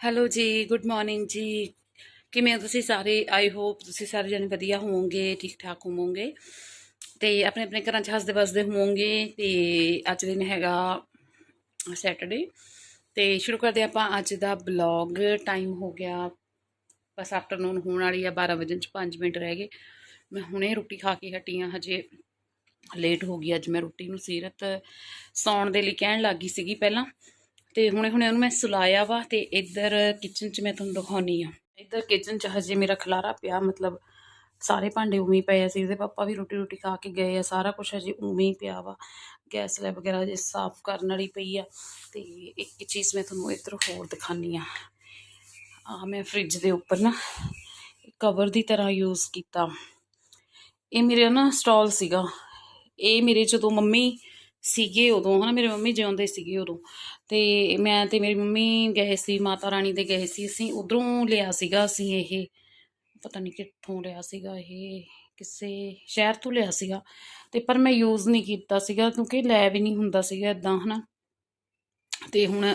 Hello ਜੀ good morning ਜੀ। ਕਿਵੇਂ ਹੋ ਤੁਸੀਂ ਸਾਰੇ? ਆਈ ਹੋਪ ਤੁਸੀਂ ਸਾਰੇ ਜਣੇ ਵਧੀਆ ਹੋਵੋਗੇ ਠੀਕ ਠਾਕ ਹੋਵੋਗੇ। ਤੇ ਆਪਣੇ ਆਪਣੇ ਘਰਾਂ 'ਚ ਹੱਸਦੇ ਵਸਦੇ ਹੋਵੋਗੇ ਤੇ ਅੱਜ ਦਿਨ ਹੈਗਾ ਸੈਟਰਡੇ ਤੇ ਸ਼ੁਰੂ ਕਰਦੇ ਆਪਾਂ ਅੱਜ ਦਾ ਬਲੌਗ ਟਾਈਮ ਹੋ ਗਿਆ ਬਸ ਆਫਟਰਨੂਨ ਹੋਣ ਵਾਲੀ ਆ 12 ਵਜੇ ਚ 5 ਮਿੰਟ ਰਹਿ ਗਏ। ਮੈਂ ਹੁਣੇ ਰੋਟੀ ਖਾ ਕੇ ਹਟੀ ਆ, ਹਜੇ ਲੇਟ ਹੋ ਗਈ। ਅੱਜ ਮੈਂ ਰੋਟੀ ਨੂੰ ਸੀਰਤ ਸੌਣ ਦੇ ਲਈ ਕਹਿਣ ਲੱਗੀ ਸੀਗੀ ਪਹਿਲਾਂ। ਤੇ ਹੁਣੇ ਹੁਣੇ ਉਹਨੂੰ ਮੈਂ ਸੁਲਾਇਆ ਵਾ ਤੇ ਇੱਧਰ ਕਿਚਨ 'ਚ ਮੈਂ ਤੁਹਾਨੂੰ ਦਿਖਾਉਣੀ ਆ। ਇੱਧਰ ਕਿਚਨ 'ਚ ਹਜੇ ਮੇਰਾ ਖਲਾਰਾ ਪਿਆ, ਮਤਲਬ ਸਾਰੇ ਭਾਂਡੇ ਉਵੇਂ ਪਏ ਸੀ ਉਹਦੇ ਪਾਪਾ ਵੀ ਰੋਟੀ ਰੋਟੀ ਖਾ ਕੇ ਗਏ ਆ, ਸਾਰਾ ਕੁਝ ਹਜੇ ਉਵੇਂ ਹੀ ਪਿਆ ਵਾ। ਗੈਸ ਲੈ ਵਗੈਰਾ ਜੇ ਸਾਫ਼ ਕਰਨ ਵਾਲੀ ਪਈ ਆ ਤੇ ਇੱਕ ਚੀਜ਼ ਮੈਂ ਤੁਹਾਨੂੰ ਇੱਧਰ ਹੋਰ ਦਿਖਾਉਣੀ ਆ। ਆ ਮੈਂ ਫ੍ਰਿਜ ਦੇ ਉੱਪਰ ਨਾ ਕਵਰ ਦੀ ਤਰ੍ਹਾਂ ਯੂਜ਼ ਕੀਤਾ। ਇਹ ਮੇਰੇ ਨਾ ਸਟਾਲ ਸੀਗਾ। ਇਹ ਮੇਰੇ ਜਦੋਂ ਮੰਮੀ ਸੀਗੇ ਉਦੋਂ, ਹਨਾ, ਮੇਰੇ ਮੰਮੀ ਜਿਉਂਦੇ ਸੀਗੇ ਉਦੋਂ। ਤੇ ਮੈਂ ਤੇ ਮੇਰੀ ਮੰਮੀ ਗਏ ਸੀ, ਮਾਤਾ ਰਾਣੀ ਦੇ ਗਏ ਸੀ ਅਸੀਂ, ਉਧਰੋਂ ਲਿਆ ਸੀਗਾ ਅਸੀਂ ਇਹ, ਪਤਾ ਨਹੀਂ ਕਿੱਥੋਂ ਲਿਆ ਸੀਗਾ ਇਹ, ਕਿਸੇ ਸ਼ਹਿਰ ਤੋਂ ਲਿਆ ਸੀਗਾ। ਤੇ ਪਰ ਮੈਂ ਯੂਜ਼ ਨਹੀਂ ਕੀਤਾ ਸੀਗਾ ਕਿਉਂਕਿ ਲੈ ਵੀ ਨਹੀਂ ਹੁੰਦਾ ਸੀਗਾ ਇਦਾਂ ਹਨਾ। ਤੇ ਹੁਣ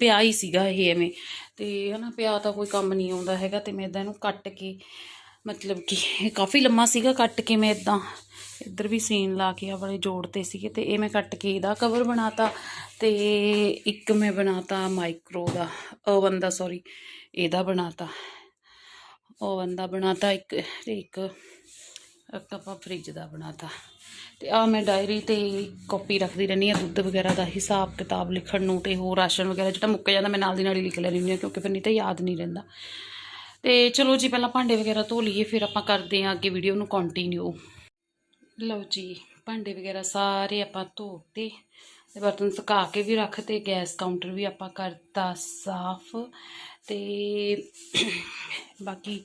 ਪਿਆ ਹੀ ਸੀਗਾ ਇਹ ਐਵੇਂ, ਤੇ ਹਨਾ ਪਿਆ ਤਾਂ ਕੋਈ ਕੰਮ ਨਹੀਂ ਆਉਂਦਾ ਹੈਗਾ ਤੇ ਮੈਂ ਇਦਾਂ ਇਹਨੂੰ ਕੱਟ ਕੇ ਮਤਲਬ ਕਿ ਇਹ ਕਾਫੀ ਲੰਮਾ ਸੀਗਾ ਕੱਟ ਕੇ ਮੈਂ ਇਦਾਂ ਇੱਧਰ ਵੀ ਸੀਨ ਲਾ ਕੇ ਆ ਵਾਲੇ ਜੋੜਤੇ ਸੀਗੇ ਤੇ ਇਹ ਮੈਂ ਕੱਟ ਕੇ ਇਹਦਾ ਕਵਰ ਬਣਾਤਾ ਤੇ ਇੱਕ ਮੈਂ ਬਣਾਤਾ ਮਾਈਕਰੋ ਦਾ ਓਵਨ ਦਾ ਸੌਰੀ ਇਹਦਾ ਬਣਾਤਾ। ਓਵਨ ਦਾ ਬਣਾਤਾ ਇੱਕ ਇੱਕ ਇੱਕ ਆਪਾਂ ਫ੍ਰਿਜ ਦਾ ਬਣਾਤਾ। ਤੇ ਆ ਮੈਂ ਡਾਇਰੀ ਤੇ ਕਾਪੀ ਰੱਖਦੀ ਰਹਿੰਦੀ ਆ ਦੁੱਧ ਵਗੈਰਾ ਦਾ ਹਿਸਾਬ ਕਿਤਾਬ ਲਿਖਣ ਨੂੰ ਤੇ ਹੋਰ ਰਾਸ਼ਨ ਵਗੈਰਾ ਜਿਹੜਾ ਮੁੱਕ ਜਾਂਦਾ ਮੈਂ ਨਾਲ ਦੀ ਨਾਲ ਹੀ ਲਿਖ ਲੈਂਦੀ ਹਾਂ ਕਿਉਂਕਿ ਫਿਰ ਨਹੀਂ ਤਾਂ ਯਾਦ ਨਹੀਂ ਰਹਿੰਦਾ। ਤੇ ਚਲੋ ਜੀ, ਪਹਿਲਾਂ ਭਾਂਡੇ ਵਗੈਰਾ ਧੋ ਲਈਏ, ਫਿਰ ਆਪਾਂ ਕਰਦੇ ਹਾਂ ਅੱਗੇ ਵੀਡੀਓ ਨੂੰ ਕੰਟੀਨਿਊ ਲਓ ਜੀ, ਭਾਂਡੇ ਵਗੈਰਾ ਸਾਰੇ ਆਪਾਂ ਧੋਤੇ ਤੇ ਬਰਤਨ ਸੁਕਾ ਕੇ ਵੀ ਰੱਖਤੇ ਗੈਸ ਕਾਊਂਟਰ ਵੀ ਆਪਾਂ ਕਰਤਾ ਸਾਫ਼ ਤੇ ਬਾਕੀ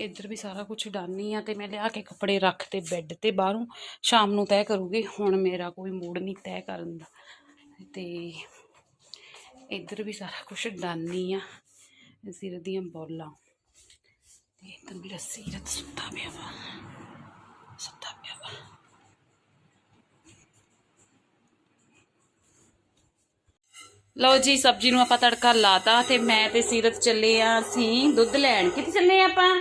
ਇੱਧਰ ਵੀ ਸਾਰਾ ਕੁਝ ਡਾਨੀ ਆ ਤੇ ਮੈਂ ਲਿਆ ਕੇ ਕੱਪੜੇ ਰੱਖਤੇ ਬੈੱਡ ਤੇ ਬਾਹਰੋਂ। ਸ਼ਾਮ ਨੂੰ ਤੈਅ ਕਰੂਗੀ, ਹੁਣ ਮੇਰਾ ਕੋਈ ਮੂਡ ਨਹੀਂ ਤੈਅ ਕਰਨ ਦਾ। ਤੇ ਇੱਧਰ ਵੀ ਸਾਰਾ ਕੁਝ ਡਾਨੀ ਆ। ਸੀਰਤ ਦੀਆਂ ਬੋਲਾਂ। ਤੇ ਇੱਧਰ ਮੇਰਾ ਸੀਰਤ ਸੁੱਤਾ ਪਿਆ ਵਾ। ਸੁੱਤਾ ਪਿਆ ਵਾ। ਲਓ ਜੀ, ਸਬਜ਼ੀ ਨੂੰ ਆਪਾਂ ਤੜਕਾ ਲਾਤਾ ਤੇ ਮੈਂ ਤੇ ਸੀਰਤ ਚੱਲੇ ਆ ਅਸੀਂ ਦੁੱਧ ਲੈਣ। ਕਿੱਥੇ ਚੱਲੇ ਆ ਆਪਾਂ?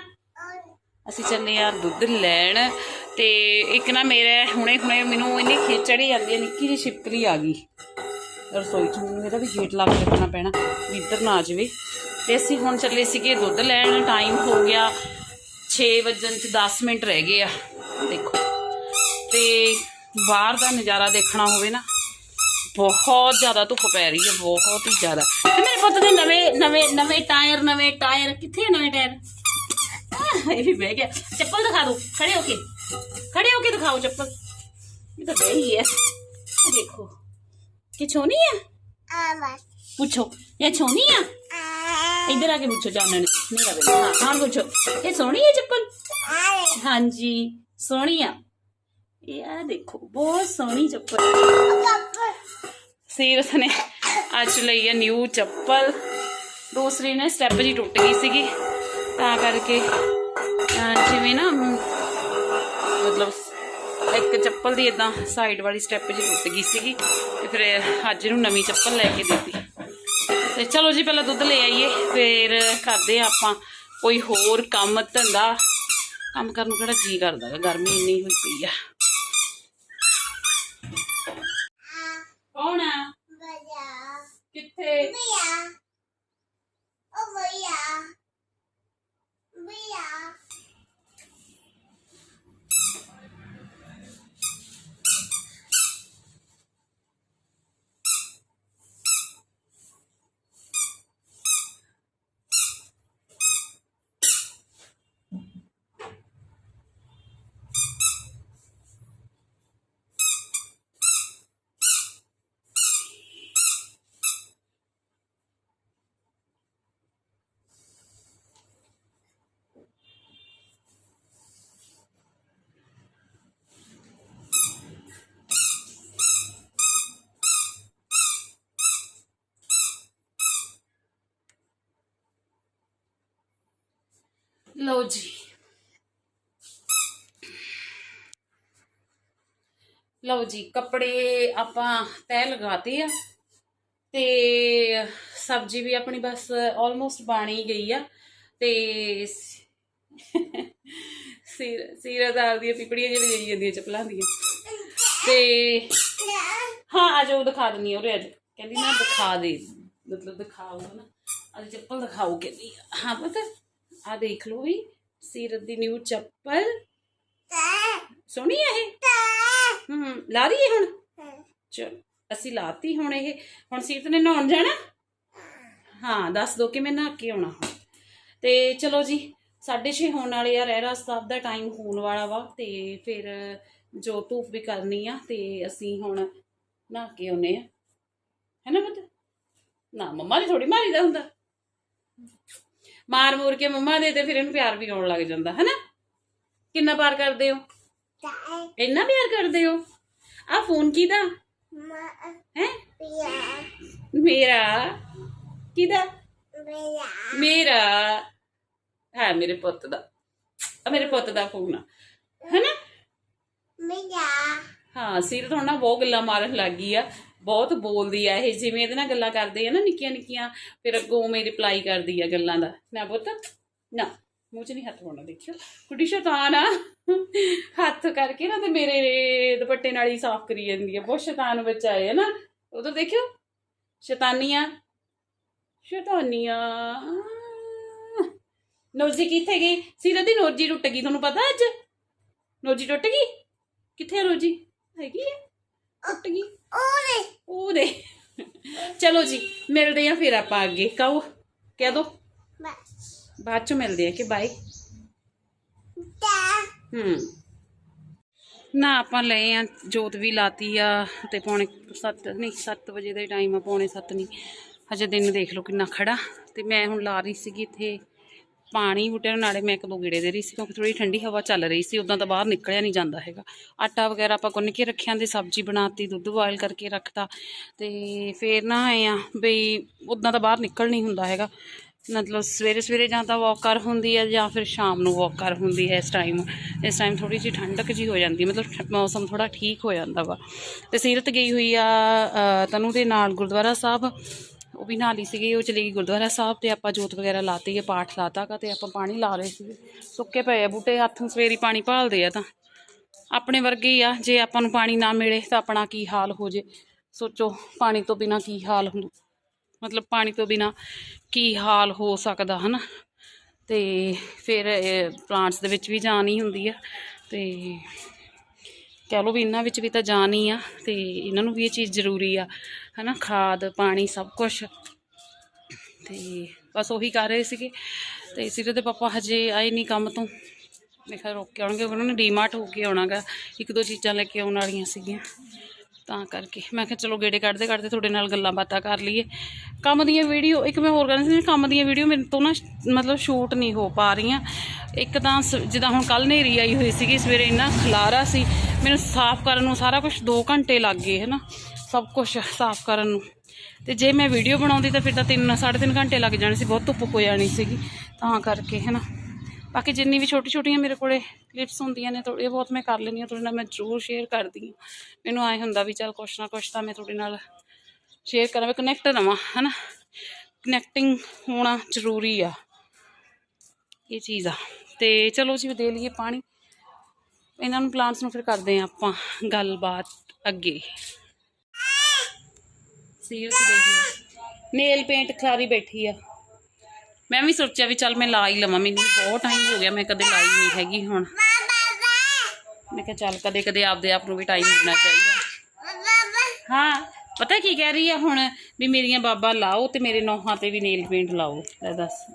ਅਸੀਂ ਚੱਲੇ ਆ ਦੁੱਧ ਲੈਣ ਤੇ ਇੱਕ ਨਾ ਮੇਰੇ ਹੁਣੇ ਹੁਣੇ ਮੈਨੂੰ ਇੰਨੀ ਖੇਚੜੀ ਜਾਂਦੀ ਹੈ ਨਿੱਕੀ ਜਿਹੀ ਛਿਪਕਲੀ ਆ ਗਈ। ਰਸੋਈ ਚ ਮੈਨੂੰ ਇਹਦਾ ਵੀ ਗੇਟ ਲਾ ਕੇ ਰੱਖਣਾ ਪੈਣਾ, ਵੀ ਇੱਧਰ ਨਾ ਆ ਜਾਵੇ। ਤੇ ਅਸੀਂ ਹੁਣ ਚੱਲੇ ਸੀਗੇ ਦੁੱਧ ਲੈਣ ਟਾਈਮ ਹੋ ਗਿਆ 6 ਵਜਣ ਚ 10 ਮਿੰਟ ਰਹਿ ਗਏ ਆ ਦੇਖੋ। ਤੇ ਬਾਹਰ ਦਾ ਨਜ਼ਾਰਾ ਦੇਖਣਾ ਹੋਵੇ ਨਾ ਬਹੁਤ ਜ਼ਿਆਦਾ ਧੁੱਪ ਪੈ ਰਹੀ ਹੈ ਬਹੁਤ ਹੀ ਜ਼ਿਆਦਾ। ਤੇ ਮੇਰੇ ਪੁੱਤ ਦੇ ਨਵੇਂ ਨਵੇਂ ਨਵੇਂ ਟਾਇਰ ਨਵੇਂ ਟਾਇਰ ਕਿੱਥੇ ਆ ਨਵੇਂ ਟਾਇਰ? ਆਹ, ਇਹ ਵੀ ਬਹਿ ਗਿਆ। ਚੱਪਲ ਦਿਖਾ ਦੋ ਖੜੇ ਹੋ ਕੇ। ਖੜੇ ਹੋ ਕੇ ਦਿਖਾਓ ਚੱਪਲ। ਇਹ ਤਾਂ ਬਹਿ ਹੈ। ਇਹ ਦੇਖੋ। ਕਿ ਛੋਨੀ ਹੈ ਪੁੱਛੋ ਇਹ ਛੋਨੀ ਆ? ਇੱਧਰ ਆ ਕੇ ਪੁੱਛੋ ਜਾਨਣ ਮੇਰਾ ਬੇਟਾ ਹਾਂ ਹਾਂ ਪੁੱਛੋ ਇਹ ਸੋਹਣੀ ਹੈ ਚੱਪਲ ਹਾਂਜੀ ਸੋਹਣੀ ਆ ਇਹ ਆ ਦੇਖੋ ਬਹੁਤ ਸੋਹਣੀ ਚੱਪਲ ਸੀਰਤ ਨੇ ਅੱਜ ਲਈ ਆ ਨਿਊ ਚੱਪਲ ਦੂਸਰੀ ਨੇ ਸਟੈਪ ਜੀ ਟੁੱਟ ਗਈ ਸੀਗੀ ਤਾਂ ਕਰਕੇ ਅਹ, ਜਿਵੇਂ ਨਾ ਮ, ਮਤਲਬ ਇੱਕ ਚੱਪਲ ਦੀ ਇਦਾਂ ਸਾਈਡ ਵਾਲੀ ਸਟੈਪ ਜੀ ਟੁੱਟ ਗਈ ਸੀਗੀ ਤੇ ਫਿਰ ਅੱਜ ਇਹਨੂੰ ਨਵੀਂ ਚੱਪਲ ਲੈ ਕੇ ਦਿੱਤੀ ਤੇ ਚਲੋ ਜੀ ਪਹਿਲਾਂ ਦੁੱਧ ਲੈ ਆਈਏ ਫਿਰ ਕਰਦੇ ਆ ਆਪਾਂ ਕੋਈ ਹੋਰ ਕੰਮ ਧੰਦਾ। ਕੰਮ ਕਰਨ ਨੂੰ ਕਿਹੜਾ ਜੀ ਕਰਦਾ ਗਾ, ਗਰਮੀ ਇੰਨੀ ਹੋਈ ਪਈ ਆ ਕੌਣ ਆ ਕਿੱਥੇ ਲਓ ਜੀ। ਲਓ ਜੀ, ਕੱਪੜੇ ਆਪਾਂ ਤੈਅ ਲਗਾਤੇ ਆ ਤੇ ਸਬਜ਼ੀ ਵੀ ਆਪਣੀ ਬਸ ਆਲਮੋਸਟ ਬਾਣੀ ਗਈ ਆ ਤੇ ਸੀਰ ਸੀਰਤ ਆਪਦੀਆਂ ਪਿਪੜੀਆਂ ਜਿਹੜੀ ਜਾਂਦੀਆਂ ਚੱਪਲਾਂ ਦੀਆਂ। ਤੇ ਹਾਂ, ਅੱਜ ਉਹ ਦਿਖਾ ਦਿੰਨੀ ਉਹ ਅੱਜ। ਕਹਿੰਦੀ ਨਾ ਦਿਖਾ ਦੇ, ਮਤਲਬ ਦਿਖਾਓ ਨਾ। ਅੱਜ ਚੱਪਲ ਦਿਖਾਓ ਕਹਿੰਦੀ ਹਾਂ, ਪਤਾ? ਆ ਦੇਖ ਲਓ ਵੀ, ਸੀਰਤ ਦੀ ਨਿਊ ਚੱਪਲ। ਸੋਹਣੀ ਹੈ ਇਹ? ਹੂੰ, ਲਾ ਰਹੀ ਹੈ ਹੁਣ? ਚਲ, ਅਸੀਂ ਲਾਤੀ ਹੁਣ ਇਹ। ਹੁਣ ਸੀਰਤ ਨੇ ਨਹਾਉਣ ਜਾਣਾ? ਹਾਂ, ਦੱਸ ਦੋ ਕਿ ਮੈਂ ਨਹਾ ਕੇ ਆਉਣਾ ਹੁਣ। ਤੇ ਚਲੋ ਜੀ 6:30 ਹੋਣ ਵਾਲੇ ਆ ਰਹਿਰਾ ਸਾਹਿਬ ਦਾ ਟਾਈਮ ਹੋਣ ਵਾਲਾ ਵਾ, ਤੇ ਫਿਰ ਜੋ ਧੂਪ ਵੀ ਕਰਨੀ ਆ, ਤੇ ਅਸੀਂ ਹੁਣ ਨਹਾ ਕੇ ਆਉਨੇ ਆ। ਹੈਨਾ ਨਾ ਨਾ, ਮੰਮਾ ਨੇ ਥੋੜੀ ਮਾਰੀਦਾ ਹੁੰਦਾ। ਮਾਰ ਮੂਰ ਕੇ ਮੰਮਾ ਦੇ ਤੇ ਫਿਰ ਇਹਨੂੰ ਪਿਆਰ ਵੀ ਆਉਣ ਲੱਗ ਜਾਂਦਾ ਹੈ ਨਾ ਕਿੰਨਾ ਪਿਆਰ ਕਰਦੇ ਹੋ? ਇੰਨਾ ਪਿਆਰ ਕਰਦੇ ਹੋ? ਆ ਫੋਨ ਕਿਹਦਾ? ਹੈ? ਮੇਰਾ। ਕਿਹਦਾ? ਮੇਰਾ। ਹੈ ਮੇਰੇ ਪੁੱਤ ਦਾ। ਆ ਮੇਰੇ ਪੁੱਤ ਦਾ ਫੋਨ ਆ। ਹੈਨਾ? ਹਾਂ ਸੀਰਤ ਹੁਣ ਨਾ ਬਹੁਤ ਗੱਲਾਂ ਮਾਰਨ ਲੱਗ ਗਈ ਆ। ਬਹੁਤ ਬੋਲਦੀ ਆ ਇਹ, ਜਿਵੇਂ ਇਹਦੇ ਨਾਲ ਗੱਲਾਂ ਕਰਦੇ ਆ ਨਾ ਨਿੱਕੀਆਂ ਨਿੱਕੀਆਂ, ਫਿਰ ਅੱਗੋਂ ਮੇਰੀ ਰਿਪਲਾਈ ਕਰਦੀ ਆ ਗੱਲਾਂ ਦਾ। ਨਾ ਪੁੱਤ, ਨਾ, ਮੂੰਹ 'ਚ ਨਹੀਂ ਹੱਥ ਪਾਉਣਾ, ਦੇਖਿਓ। ਕੁੜੀ ਸ਼ੈਤਾਨ ਆ। ਹੱਥ ਕਰਕੇ ਨਾ ਤੇ ਮੇਰੇ ਦੁਪੱਟੇ ਨਾਲ ਹੀ ਸਾਫ਼ ਕਰੀ ਜਾਂਦੀ ਆ। ਬਹੁਤ ਸ਼ੈਤਾਨ ਬੱਚਾ ਹੈ ਨਾ। ਉਦੋਂ ਦੇਖਿਓ, ਸ਼ੈਤਾਨੀਆਂ। ਸ਼ੈਤਾਨੀਆਂ। ਨੋਜੀ ਕਿੱਥੇ ਗਈ? ਸੀਰਤ ਦੀ ਨੋਜੀ ਟੁੱਟ ਗਈ, ਤੁਹਾਨੂੰ ਪਤਾ ਅੱਜ? ਨੋਜੀ ਟੁੱਟ ਗਈ? ਕਿੱਥੇ ਆ ਨੋਜੀ? ਹੈਗੀ ਆ। ਟੁੱਟ ਗਈ। ਉਹ ਦੇ ਚਲੋ ਜੀ ਮਿਲਦੇ ਆ ਫਿਰ ਆਪਾਂ ਅੱਗੇ। ਕਹੋ ਕਹਿ ਦੋ। ਬਾਅਦ ਚ ਮਿਲਦੇ ਆ ਕਿ ਬਾਏ। ਹੂੰ। ਨਾ ਆਪਾਂ ਲਏ ਆ ਜੋਤ ਵੀ ਲਾਤੀ ਆ ਤੇ ਪੌਣੇ 7 ਨਹੀਂ 7 ਵਜੇ ਦਾ ਟਾਈਮ ਆ ਪੌਣੇ 7 ਨਹੀਂ ਹਜੇ ਦਿਨ ਦੇਖ ਲਓ ਕਿੰਨਾ ਖੜਾ। ਤੇ ਮੈਂ ਹੁਣ ਲਾ ਰਹੀ ਸੀਗੀ ਇੱਥੇ ਪਾਣੀ ਬੂਟਿਆਂ ਨੂੰ ਨਾਲੇ ਮੈਂ ਇੱਕ ਦੋ ਗੇੜੇ ਦੇ ਰਹੀ ਸੀ ਕਿਉਂਕਿ ਥੋੜੀ ਠੰਡੀ ਹਵਾ ਚੱਲ ਰਹੀ ਸੀ ਉਦਾਂ ਤਾਂ ਬਾਹਰ ਨਿਕਲਿਆ ਨਹੀਂ ਜਾਂਦਾ ਹੈਗਾ। ਆਟਾ ਵਗੈਰਾ ਆਪਾਂ ਗੁੰਨ ਕੇ ਰੱਖਿਆ ਤੇ ਸਬਜ਼ੀ ਬਣਾਤੀ ਦੁੱਧ ਬੋਇਲ ਕਰਕੇ ਰੱਖਤਾ ਤੇ ਫੇਰ ਨਾ ਆਏ ਆ ਬਈ ਉਦਾਂ ਤਾਂ ਬਾਹਰ ਨਿਕਲ ਨਹੀਂ ਹੁੰਦਾ ਹੈਗਾ। ਮਤਲਬ ਸਵੇਰੇ ਸਵੇਰੇ ਜਾਂ ਤਾਂ ਵਾਕ ਕਰ ਹੁੰਦੀ ਹੈ ਜਾਂ ਫਿਰ ਸ਼ਾਮ ਨੂੰ ਵਾਕ ਕਰ ਹੁੰਦੀ ਹੈ ਇਸ ਟਾਈਮ ਇਸ ਟਾਈਮ ਥੋੜੀ ਜਿਹੀ ਠੰਡਕ ਜੀ ਹੋ ਜਾਂਦੀ ਮਤਲਬ ਠ- ਮੌਸਮ ਥੋੜਾ ਠੀਕ ਹੋ ਜਾਂਦਾ ਵਾ। ਤੇ ਸੀਰਤ ਗਈ ਹੋਈ ਆ ਅ, ਤਨੂੰ ਦੇ ਨਾਲ ਗੁਰਦੁਆਰਾ ਸਾਹਿਬ। ਉਹ ਵੀ ਨਾਲ ਹੀ ਸੀਗੀ, ਉਹ ਚਲੀ ਗਈ ਗੁਰਦੁਆਰਾ ਸਾਹਿਬ ਤੇ ਆਪਾਂ ਜੋਤ ਵਗੈਰਾ ਲਾਤੀ ਹੈ ਪਾਠ ਲਾਤਾ ਗਾ ਤੇ ਆਪਾਂ ਪਾਣੀ ਲਾ ਰਹੇ ਸੀ ਸੁੱਕੇ ਪਏ ਆ ਬੂਟੇ, ਹੱਥ ਨੂੰ ਸਵੇਰੀ ਪਾਣੀ ਭਾਲਦੇ ਆ ਤਾਂ। ਆਪਣੇ ਵਰਗੇ ਹੀ ਆ, ਜੇ ਆਪਾਂ ਨੂੰ ਪਾਣੀ ਨਾ ਮਿਲੇ ਤਾਂ ਆਪਣਾ ਕੀ ਹਾਲ ਹੋ ਜੇ? ਸੋਚੋ, ਪਾਣੀ ਤੋਂ ਬਿਨਾ ਕੀ ਹਾਲ ਹੁੰਦਾ? ਮਤਲਬ ਪਾਣੀ ਤੋਂ ਬਿਨਾ ਕੀ ਹਾਲ ਹੋ ਸਕਦਾ, ਹਨਾ? ਤੇ ਫਿਰ ਪਲਾਂਟਸ ਦੇ ਵਿੱਚ ਵੀ ਜਾਨ ਹੀ ਹੁੰਦੀ ਆ ਤੇ ਕਹਿ ਲਓ ਵੀ ਇਹਨਾਂ ਵਿੱਚ ਵੀ ਤਾਂ ਜਾਨ ਹੀ ਆ ਤੇ ਇਹਨਾਂ ਨੂੰ ਵੀ ਇਹ ਚੀਜ਼ ਜ਼ਰੂਰੀ ਆ, ਹਨਾ, ਖਾਦ, ਪਾਣੀ, ਸਭ ਕੁਝ ਤੇ ਬਸ ਉਹੀ ਕਰ ਰਹੇ ਸੀਗੇ। ਤੇ ਸਿਰੇ ਦੇ ਪਾਪਾ ਹਜੇ ਆਏ ਨਹੀਂ ਕੰਮ ਤੋਂ। ਮੈਂ ਕਿਹਾ ਰੋਕ ਕੇ ਆਉਣਗੇ, ਉਹਨਾਂ ਨੇ ਡੀਮਾਰਟ ਹੋ ਕੇ ਆਉਣਾਗਾ, ਇੱਕ ਦੋ ਚੀਜ਼ਾਂ ਲੈ ਕੇ ਆਉਣ ਵਾਲੀਆਂ ਸੀਗੀਆਂ। ਤਾਂ ਕਰਕੇ ਮੈਂ ਕਿਹਾ ਚਲੋ ਗੇੜੇ ਕੱਢਦੇ ਕੱਢਦੇ ਤੁਹਾਡੇ ਨਾਲ ਗੱਲਾਂ ਬਾਤਾਂ ਕਰ ਲਈਏ। ਕੰਮ ਦੀਆਂ ਵੀਡੀਓ, ਇੱਕ ਮੈਂ ਹੋਰ ਕਹਿੰਦੀ ਸੀ ਕੰਮ ਦੀਆਂ ਵੀਡੀਓ ਮੇਰੇ ਤੋਂ ਨਾ ਮਤਲਬ ਸ਼ੂਟ ਨਹੀਂ ਹੋ ਪਾ ਰਹੀਆਂ। ਇੱਕ ਤਾਂ ਸ- ਜਿੱਦਾਂ ਹੁਣ ਕੱਲ ਨੇਰੀ ਆਈ ਹੋਈ ਸੀਗੀ, ਸਵੇਰੇ ਇੰਨਾ ਖਲਾਰਾ ਸੀ ਮੈਨੂੰ ਸਾਫ਼ ਕਰਨ ਨੂੰ ਸਾਰਾ ਕੁਝ 2 ਘੰਟੇ ਲੱਗ ਗਏ ਹੈ ਨਾ ਸਭ ਕੁਝ ਸਾਫ਼ ਕਰਨ ਨੂੰ। ਤੇ ਜੇ ਮੈਂ ਵੀਡੀਓ ਬਣਾਉਂਦੀ ਤਾਂ ਫਿਰ ਤਾਂ 3 3.5 ਘੰਟੇ ਲੱਗ ਜਾਣੇ ਸੀ, ਬਹੁਤ ਧੁੱਪ ਹੋ ਜਾਣੀ ਸੀਗੀ, ਤਾਂ ਕਰਕੇ ਹੈ ਨਾ ਬਾਕੀ ਜਿੰਨੀ ਵੀ ਛੋਟੀ ਛੋਟੀਆਂ ਮੇਰੇ ਕੋਲੇ ਕਲਿੱਪਸ ਹੁੰਦੀਆਂ ਨੇ ਥੋੜ੍ਹੀਆਂ ਬਹੁਤ ਮੈਂ ਕਰ ਲੈਂਦੀ ਹਾਂ, ਤੁਹਾਡੇ ਨਾਲ ਮੈਂ ਜ਼ਰੂਰ ਸ਼ੇਅਰ ਕਰਦੀ ਹਾਂ। ਮੈਨੂੰ ਆਏ ਹੁੰਦਾ ਵੀ ਚੱਲ ਕੁਛ ਨਾ ਕੁਛ ਤਾਂ ਮੈਂ ਤੁਹਾਡੇ ਨਾਲ ਸ਼ੇਅਰ ਕਰਾਂ, ਮੈਂ ਕਨੈਕਟ ਰਵਾਂ, ਹਨਾ? ਕਨੈਕਟਿੰਗ ਹੋਣਾ ਜ਼ਰੂਰੀ ਆ, ਇਹ ਚੀਜ਼ ਆ। ਤੇ ਚਲੋ ਜੀ, ਦੇ ਲਈਏ ਪਾਣੀ। ਇਹਨਾਂ ਨੂੰ ਪਲਾਂਟਸ ਨੂੰ ਫਿਰ ਕਰਦੇ ਆ ਆਪਾਂ ਗੱਲਬਾਤ ਅੱਗੇ। ਸੀਰੀਅਸ ਦੇਖੀ ਨੇਲ ਪੇਂਟ ਖਲਾਰੀ ਬੈਠੀ ਆ। ਮੈਂ ਵੀ ਸੋਚਿਆ ਵੀ ਚੱਲ ਮੈਂ ਲਾ ਹੀ ਲਵਾਂ, ਮੈਨੂੰ ਬਹੁਤ ਟਾਈਮ ਹੋ ਗਿਆ, ਮੈਂ ਕਦੇ ਲਾਈ ਨਹੀਂ ਹੈਗੀ ਹੁਣ। ਮੈਂ ਕਿਹਾ ਚੱਲ ਕਦੇ ਕਦੇ ਆਪਦੇ ਆਪ ਨੂੰ ਵੀ ਟਾਈਮ ਦੇਣਾ ਚਾਹੀਦਾ। ਹਾਂ, ਪਤਾ ਕੀ ਕਹਿ ਰਹੀ ਆ ਹੁਣ? ਵੀ ਮੇਰੀਆਂ ਬਾਬਾ ਲਾਓ ਤੇ ਮੇਰੇ ਨੋਹਾਂ ਤੇ ਵੀ ਨੇਲ ਪੇਂਟ ਲਾਓ, ਲੈ ਦੱਸ।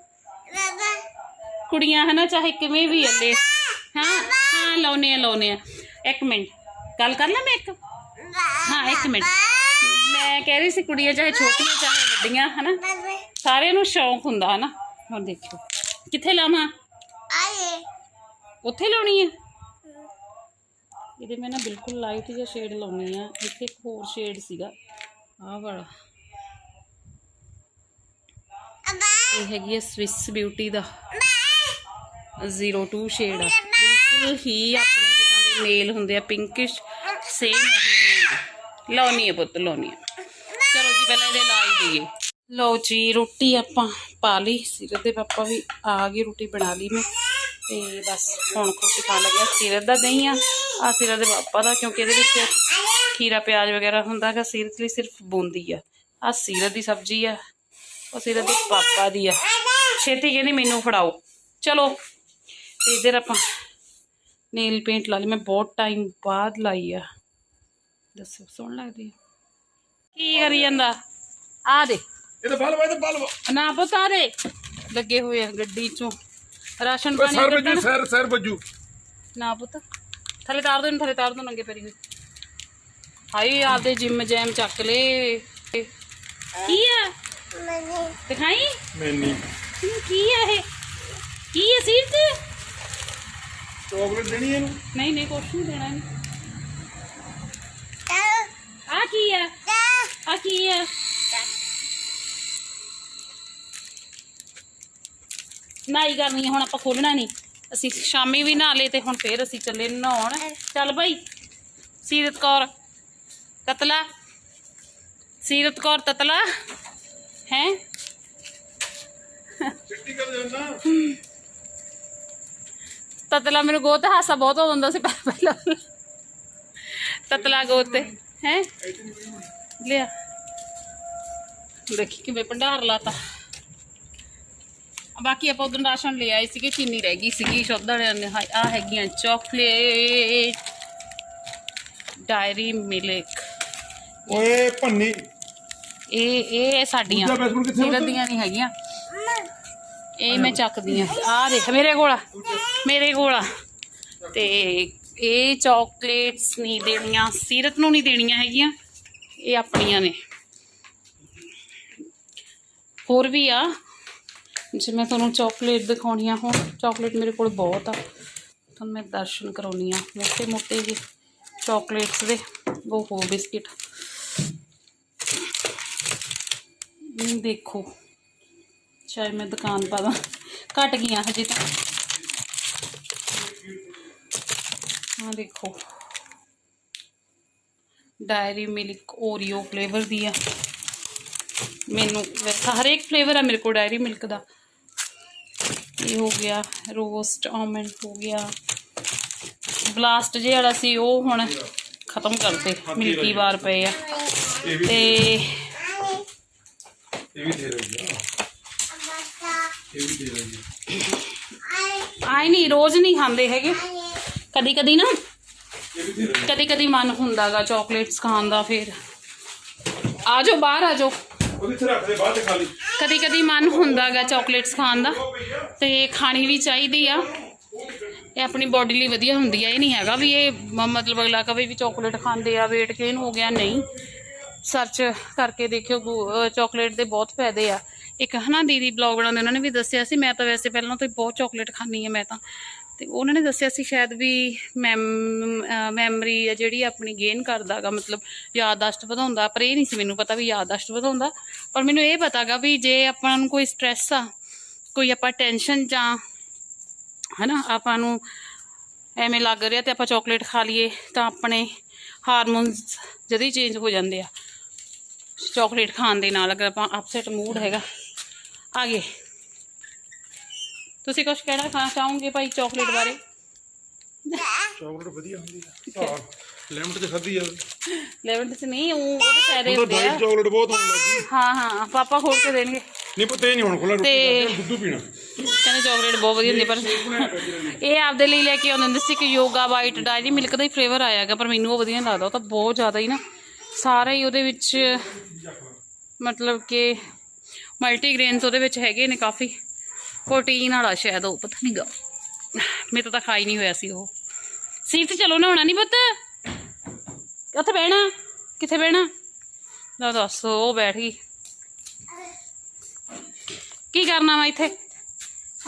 ਕੁੜੀਆਂ ਹਨਾ, ਚਾਹੇ ਕਿਵੇਂ ਵੀ ਅੱਲੇ। ਹਾਂ ਹਾਂ ਲਾਉਨੇ ਆ ਲਾਉਨੇ ਆ। ਇੱਕ ਮਿੰਟ। ਗੱਲ ਕਰ ਲਾਂ ਮੈਂ ਇੱਕ? ਹਾਂ ਇੱਕ ਮਿੰਟ। ਮੈਂ ਕਹਿ ਰਹੀ ਸੀ ਕੁੜੀਆਂ ਚਾਹੇ ਛੋਟੀਆਂ ਚਾਹੇ ਵੱਡੀਆਂ ਹਨਾ? ਸਾਰਿਆਂ ਨੂੰ ਸ਼ੌਂਕ ਹੁੰਦਾ ਹਨਾ? ਹੁਣ ਦੇਖਿਓ। ਕਿੱਥੇ ਲਾਵਾਂ? ਉੱਥੇ ਲਾਉਣੀ ਹੈ ਇਹਦੇ ਮੈਂ ਨਾ ਬਿਲਕੁਲ ਲਾਈਟ ਜਿਹਾ ਸ਼ੇਡ ਲਾਉਣੀ ਆ। ਇੱਥੇ ਇੱਕ ਹੋਰ ਸ਼ੇਡ ਸੀਗਾ। ਆਹ ਵਾਲਾ। ਇਹ ਹੈਗੀ ਹੈ ਸਵਿਸ ਬਿਊਟੀ ਦਾ। 02 ਸ਼ੇਡ ਆ। ਬਿਲਕੁਲ ਹੀ ਆਪਣੇ ਜਿੱਦਾਂ ਦੇ ਨੇਲ ਹੁੰਦੇ ਆ ਪਿੰਕਿਸ਼ ਸੇਮ ਲਾਉਣੀ ਹੈ ਪੁੱਤ ਲਾਉਣੀ ਹੈ ਚਲੋ ਜੀ, ਪਹਿਲਾਂ ਇਹਦੇ ਲਾ ਹੀ ਦਈਏ ਲਓ ਜੀ, ਰੋਟੀ ਆਪਾਂ ਪਾ ਲਈ। ਸੀਰਤ ਦੇ ਪਾਪਾ ਵੀ ਆ ਗਏ, ਰੋਟੀ ਬਣਾ ਲਈ ਮੈਂ। ਤੇ ਬਸ ਹੁਣ ਰੋਟੀ ਖਾਣ ਲੱਗਿਆ ਸੀਰਤ ਦਾ ਦਹੀਂ ਆ। ਆ ਸਿਰਤ ਦੇ ਪਾਪਾ ਦਾ, ਕਿਉਂਕਿ ਇਹਦੇ ਵਿੱਚ ਖੀਰਾ, ਪਿਆਜ਼ ਵਗੈਰਾ ਹੁੰਦਾ ਹੈਗਾ ਸੀਰਤ ਲਈ ਸਿਰਫ ਬੂੰਦੀ ਆ। ਆ ਸੀਰਤ ਦੀ ਸਬਜ਼ੀ ਆ। ਉਹ ਸਿਰਤ ਦੇ ਪਾਪਾ ਦੀ ਆ। ਛੇਤੀ ਕਹਿੰਦੀ ਮੈਨੂੰ ਫੜਾਓ। ਚਲੋ। ਤੇ ਇਧਰ ਆਪਾਂ ਨੇਲ ਪੇਂਟ ਲਾ ਲਈ ਮੈਂ ਬਹੁਤ ਟਾਈਮ ਬਾਅਦ ਲਾਈ ਆ ਦੱਸੋ ਸੋਹਣ ਲੱਗਦੀ ਆ ਕੀ ਕਰੀ ਜਾਂਦਾ ਆ ਦੇ ਇਹ ਤਾਂ ਬਲ ਵਾ ਇਹ ਤਾਂ ਬਲ ਵਾ ਨਾ ਪਤਾ ਦੇ ਲੱਗੇ ਹੋਏ ਆ ਗੱਡੀ ਚੋਂ ਰਾਸ਼ਨ ਪਾਣੀ ਸਰ ਕੱਢਣ ਬੱਜੂ ਸਰ ਸਰ ਬੱਜੂ ਨਾ ਪੁੱਤ ਥੱਲੇ ਤਾਰ ਦੋ ਇਹਨੂੰ ਥੱਲੇ ਤਾਰ ਦੋ ਨੰਗੇ ਪੈਰੀ ਹੋਏ ਹਾਈ ਆਪਦੇ ਜਿਮ ਜੈਮ ਚੱਕ ਲੈ ਕੀ ਆ ਦਿਖਾਈ ਮੈਨੀ ਇਹਨੂੰ ਕੀ ਆ ਇਹ ਕੀ ਹੈ ਸੀਟ ਚਾਕਲੇਟ ਦੇਣੀ ਇਹਨੂੰ? ਨਹੀਂ ਨਹੀਂ ਕੁਛ ਨਹੀਂ ਦੇਣਾ ਇਹਨੂੰ। ਆ ਕੀ ਆ? ਆ ਕੀ ਆ? ਨਾਈ ਕਰਨੀ ਹੈ ਹੁਣ ਆਪਾਂ ਖੋਲਣਾ ਨਹੀਂ। ਅਸੀਂ ਸ਼ਾਮੀ ਵੀ ਨਹਾ ਲਏ ਤੇ ਹੁਣ ਫੇਰ ਅਸੀਂ ਚੱਲੇ ਨਹਾਉਣ। ਚੱਲ ਭਾਈ ਸੀਰਤ ਕੌਰ ਤਤਲਾ। ਸੀਰਤ ਕੌਰ ਤਤਲਾ। ਹੈ? ਚਿੱਟੀ ਕਰ ਜਾਂਦਾ ਤਤਲਾ ਮੈਨੂੰ ਗੋਤ ਹਾਸਾ ਬਹੁਤ ਹੋ ਜਾਂਦਾ ਸੀ ਪਹਿਲਾਂ ਤਤਲਾ ਗੋਤ ਤੇ। ਹੈ? ਲਿਆ। ਦੇਖੀ ਕਿਵੇਂ ਭੰਡਾਰ ਲਾਤਾ। ਬਾਕੀ ਆਪਾਂ ਉਦੋਂ ਰਾਸ਼ਨ ਲੈ ਆਏ ਸੀਗੇ ਚੀਨੀ ਰਹਿ ਗਈ ਸੀਗੀ ਵਾਲਿਆਂ ਨੇ। ਆ ਹੈਗੀਆਂ ਚਾਕਲੇਟ ਡਾਇਰੀ ਮਿਲਕ। ਓਏ ਭੰਨੀ। ਇਹ ਇਹ ਸਾਡੀਆਂ। ਸੀਰਤ ਦੀਆਂ ਨਹੀਂ ਹੈਗੀਆਂ। ਇਹ ਮੈਂ ਚੱਕਦੀ ਆ। ਆ ਦੇਖ, ਮੇਰੇ ਕੋਲ ਆ, ਮੇਰੇ ਕੋਲ ਆ। ਤੇ ਇਹ ਚਾਕਲੇਟਸ ਨਹੀਂ ਦੇਣੀਆਂ, ਸੀਰਤ ਨੂੰ ਨਹੀਂ ਦੇਣੀਆਂ ਹੈਗੀਆਂ, ਇਹ ਆਪਣੀਆਂ ਨੇ। ਹੋਰ ਵੀ ਆ। ਜੇ ਮੈਂ ਤੁਹਾਨੂੰ ਚਾਕਲੇਟ ਦਿਖਾਉਣੀਆਂ ਹੁਣ ਚਾਕਲੇਟ ਮੇਰੇ ਕੋਲ ਬਹੁਤ ਆ। ਤੁਹਾਨੂੰ ਮੈਂ ਦਰਸ਼ਨ ਕਰਾਉਣੀ ਆ। ਮੋਟੇ ਮੋਟੇ ਜਿਹੇ ਚਾਕਲੇਟਸ ਦੇ ਉਹ ਹੋ ਬਿਸਕਿਟ। ਇਹ ਦੇਖੋ। ਚਾਹੇ ਮੈਂ ਦੁਕਾਨ ਪਾ ਦਾਂ। ਘਟ ਗਈਆਂ ਹਜੇ ਤਾਂ। ਹਾਂ ਦੇਖੋ। ਡਾਇਰੀ ਮਿਲਕ ਓਰੀਓ ਫਲੇਵਰ ਦੀ ਆ। ਮੈਨੂੰ ਵੈਸਾ ਹਰੇਕ ਫਲੇਵਰ ਆ ਮੇਰੇ ਕੋਲ ਡਾਇਰੀ ਮਿਲਕ ਦਾ। ਇਹ ਹੋ ਗਿਆ ਰੋਸਟ ਆਲਮੰਡ ਹੋ ਗਿਆ। ਬਲਾਸਟ ਜੇ ਵਾਲਾ ਸੀ ਉਹ ਹੁਣ ਖਤਮ ਕਰਤੇ ਮਿਲਕੀ ਬਾਰ ਪਏ ਆ। ਤੇ ਇਹ ਵੀ ਦੇ ਰਹੀ ਆ ਇਹ ਵੀ ਦੇ ਰਹੀ ਆ ਆਈ ਨਹੀਂ ਰੋਜ਼ ਨਹੀਂ ਖਾਂਦੇ ਹੈਗੇ। ਕਦੀ ਕਦੀ ਨਾ ਕਦੀ ਕਦੀ ਮਨ ਹੁੰਦਾਗਾ ਚਾਕਲੇਟਸ ਖਾਣ ਦਾ ਫਿਰ। ਆ ਜਾਓ ਬਾਹਰ ਆ ਜਾਓ। ਲਈ ਕਦੀ ਕਦੀ ਮਨ ਹੁੰਦਾਗਾ ਚਾਕਲੇਟਸ ਖਾਣ ਦਾ। ਤੇ ਖਾਣੀ ਵੀ ਚਾਹੀਦੀ ਆ। ਇਹ ਆਪਣੀ ਬੋਡੀ ਲਈ ਵਧੀਆ ਹੁੰਦੀ ਆ। ਇਹ ਨਹੀਂ ਹੈਗਾ ਵੀ ਇਹ ਮਤਲਬ ਅਗਲਾ ਕਵੇ ਵੀ ਚਾਕਲੇਟ ਖਾਂਦੇ ਆ weight gain ਹੋ ਗਿਆ ਨਹੀਂ। ਸਰਚ ਕਰਕੇ ਦੇਖਿਓ ਚਾਕਲੇਟ ਦੇ ਬਹੁਤ ਫਾਇਦੇ ਆ। ਇੱਕ ਹਨਾ ਦੀਦੀ ਬਲੌਗ ਬਣਾਉਂਦੇ, ਉਹਨਾਂ ਨੇ ਵੀ ਦੱਸਿਆ ਸੀ, ਮੈਂ ਤਾਂ ਵੈਸੇ ਪਹਿਲਾਂ ਤੋਂ ਬਹੁਤ ਚਾਕਲੇਟ ਖਾਂਦੀ ਆ ਮੈਂ ਤਾਂ। ਤੇ ਉਹਨਾਂ ਨੇ ਦੱਸਿਆ ਸੀ ਸ਼ਾਇਦ ਵੀ ਮੈਮ ਮੈਮਰੀ ਆ ਜਿਹੜੀ ਆਪਣੀ ਗੇਨ ਕਰਦਾਗਾ, ਮਤਲਬ ਯਾਦਦਾਸ਼ਤ ਵਧਾਉਂਦਾ, ਪਰ ਇਹ ਨਹੀਂ ਸੀ ਮੈਨੂੰ ਪਤਾ ਵੀ ਯਾਦਦਾਸ਼ਤ ਵਧਾਉਂਦਾ। ਪਰ ਮੈਨੂੰ ਇਹ ਪਤਾਗਾ ਵੀ ਜੇ ਆਪਾਂ ਨੂੰ ਕੋਈ ਸਟ੍ਰੈਸ ਆ, ਕੋਈ ਆਪਾਂ ਟੈਨਸ਼ਨ ਜਾਂ ਹਨਾ, ਆਪਾਂ ਨੂੰ ਐਵੇਂ ਲੱਗ ਰਿਹਾ ਤੇ ਆਪਾਂ ਚਾਕਲੇਟ ਖਾ ਲਈਏ, ਤਾਂ ਆਪਣੇ ਹਾਰਮੋਨਸ ਜਦੀ ਚੇਂਜ ਹੋ ਜਾਂਦੇ ਆ। ਚਾਕਲੇਟ ਖਾਣ ਦੇ ਨਾਲ ਅਗਰ ਆਪਾਂ ਅਪਸੈਟ ਮੂਡ ਹੈਗਾ। ਆ ਗਏ। ਤੁਸੀਂ ਕੁਝ ਕਹਿਣਾ ਖਾਣਾ ਚਾਹੋਗੇ ਭਾਈ ਚਾਕਲੇਟ ਬਾਰੇ? ਚਾਕਲੇਟ ਵਧੀਆ ਹੁੰਦੀ ਆ। ਹਾਂ ਲੈਮਨ ਤੇ ਖਾਧੀ ਆ। ਲੈਵਨ ਚ ਨਹੀਂ ਉਹ ਉਹਦੇ ਫਾਇਦੇ ਹੁੰਦੇ ਆ ਚਾਕਲੇਟ ਬਹੁਤ ਹੋਣ ਲੱਗੀ ਹਾਂ ਹਾਂ ਪਾਪਾ ਖੋਲ ਕੇ ਦੇਣਗੇ। ਨਹੀਂ ਪਤਾ ਨਹੀਂ ਹੁਣ ਖੁੱਲਾ ਰੋਟੀ ਤੇ- ਦੁੱਧ ਪੀਣਾ। ਕਹਿੰਦੇ ਚਾਕਲੇਟ ਬਹੁਤ ਵਧੀਆ ਹੁੰਦੀ ਪਰ ਇਹ ਆਪਦੇ ਲਈ ਲੈ ਕੇ ਆਉਂਦੇ ਹੁੰਦੇ ਸੀ ਕਿ ਯੋਗਾ ਵਾਈਟ ਡਾਇਰੀ ਮਿਲਕ ਦਾ ਹੀ ਫਲੇਵਰ ਆਇਆਗਾ ਪਰ ਮੈਨੂੰ ਉਹ ਵਧੀਆ ਲੱਗਦਾ ਉਹ ਤਾਂ ਬਹੁਤ ਜ਼ਿਆਦਾ ਹੀ ਨਾ ਸਾਰਾ ਹੀ ਉਹਦੇ ਵਿੱਚ ਮਤਲਬ ਕਿ ਮਲਟੀਗ੍ਰੇਨਸ ਉਹਦੇ ਵਿੱਚ ਹੈਗੇ ਨੇ ਕਾਫੀ। ਪ੍ਰੋਟੀਨ ਵਾਲਾ ਸ਼ਾਇਦ ਉਹ ਪਤਾ ਨਹੀਂ ਗਾ। ਮੇਰੇ ਤੋਂ ਖਾਈ ਨਹੀਂ ਹੋਇਆ ਸੀ ਉਹ। ਸੀਟ ਤੇ ਚਲੋ ਨਹਾਉਣਾ ਨਹੀਂ ਪੁੱਤ। ਉੱਥੇ ਬਹਿਣਾ। ਕਿੱਥੇ ਬਹਿਣਾ? ਲਓ ਦੱਸ ਉਹ ਬੈਠ ਗਈ। ਕੀ ਕਰਨਾ ਵਾ ਇੱਥੇ?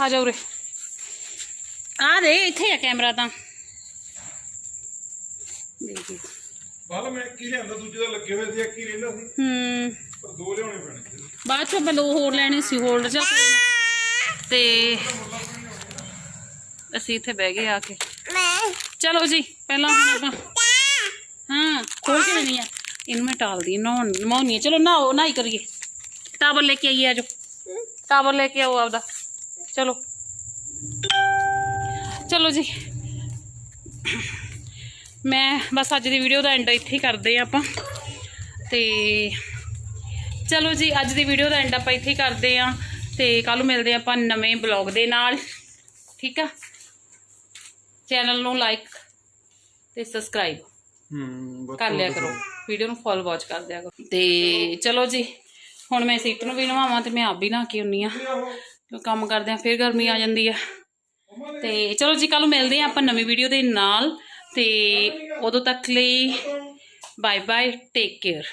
ਆ ਜਾ ਉਰੇ। ਆ ਦੇ ਇੱਥੇ ਆ ਕੈਮਰਾ ਤਾਂ। ਦੇਖ। ਬਾਲ ਮੈਂ ਕੀ ਲਿਆਂਦਾ ਦੂਜੇ ਦਾ ਲੱਗੇ ਹੋਏ ਸੀ ਇੱਕ ਹੀ ਰਹਿੰਦਾ ਸੀ। ਹੂੰ। ਪਰ ਦੋ ਲਿਆਉਣੇ ਪੈਣੇ ਸੀ। ਬਾਅਦ ਚੋਂ ਬਲੋ ਹੋਰ ਲੈਣੇ ਸੀ ਹੋਲਡਰ ਜਾਂ ਤੇ ਅਸੀਂ ਇੱਥੇ ਬਹਿ ਗਏ ਆ ਕੇ। ਚਲੋ ਜੀ, ਪਹਿਲਾਂ ਹੁਣ ਆਪਾਂ ਹਾਂ ਖੋਲ ਕੇ ਲੈਣੀ ਆ। ਇਹਨੂੰ ਮੈਂ ਟਾਲਦੀ ਨਹਾਉਣ ਨਹਾਉਣੀ ਆ ਚਲੋ ਨਹਾਓ, ਨਹਾਈ ਕਰੀਏ। ਟਾਵਲ ਲੈ ਕੇ ਆਈਏ ਆਜੋ ਟਾਵਲ ਲੈ ਕੇ ਆਓ ਆਪਦਾ। ਚਲੋ। ਚਲੋ ਜੀ। ਮੈਂ ਬਸ ਅੱਜ ਦੀ ਵੀਡੀਓ ਦਾ ਐਂਡ ਇੱਥੇ ਹੀ ਕਰਦੇ ਆ ਆਪਾਂ। ਤੇ ਚਲੋ ਜੀ ਅੱਜ ਦੀ ਵੀਡੀਓ ਦਾ ਐਂਡ ਆਪਾਂ ਇੱਥੇ ਹੀ ਕਰਦੇ ਆ ਤੇ ਕੱਲ ਨੂੰ ਮਿਲਦੇ ਆਪਾਂ ਨਵੇਂ ਬਲੌਗ ਦੇ ਨਾਲ। ਠੀਕ ਆ? ਚੈਨਲ ਨੂੰ ਲਾਈਕ ਤੇ ਸਬਸਕ੍ਰਾਈਬ ਹੂੰ ਕਰ ਲਿਆ ਕਰੋ। ਵੀਡੀਓ ਨੂੰ ਫੁੱਲ ਵਾਚ ਕਰ ਦਿਆ ਕਰੋ। ਤੇ ਚਲੋ ਜੀ ਹੁਣ ਮੈਂ ਸੀਟ ਨੂੰ ਵੀ ਨਵਾਵਾਂ ਤੇ ਮੈਂ ਆਪ ਵੀ ਨਹਾ ਕੇ ਹੁੰਨੀ ਆ ਕਿਉਂ ਕੰਮ ਕਰਦੇ ਆ ਫਿਰ ਗਰਮੀ ਆ ਜਾਂਦੀ ਆ। ਤੇ ਚਲੋ ਜੀ ਕੱਲ ਨੂੰ ਮਿਲਦੇ ਆ ਆਪਾਂ ਨਵੀਂ ਵੀਡੀਓ ਦੇ ਨਾਲ। ਤੇ ਉਦੋਂ ਤੱਕ ਲਈ ਬਾਏ ਬਾਏ ਟੇਕ ਕੇਅਰ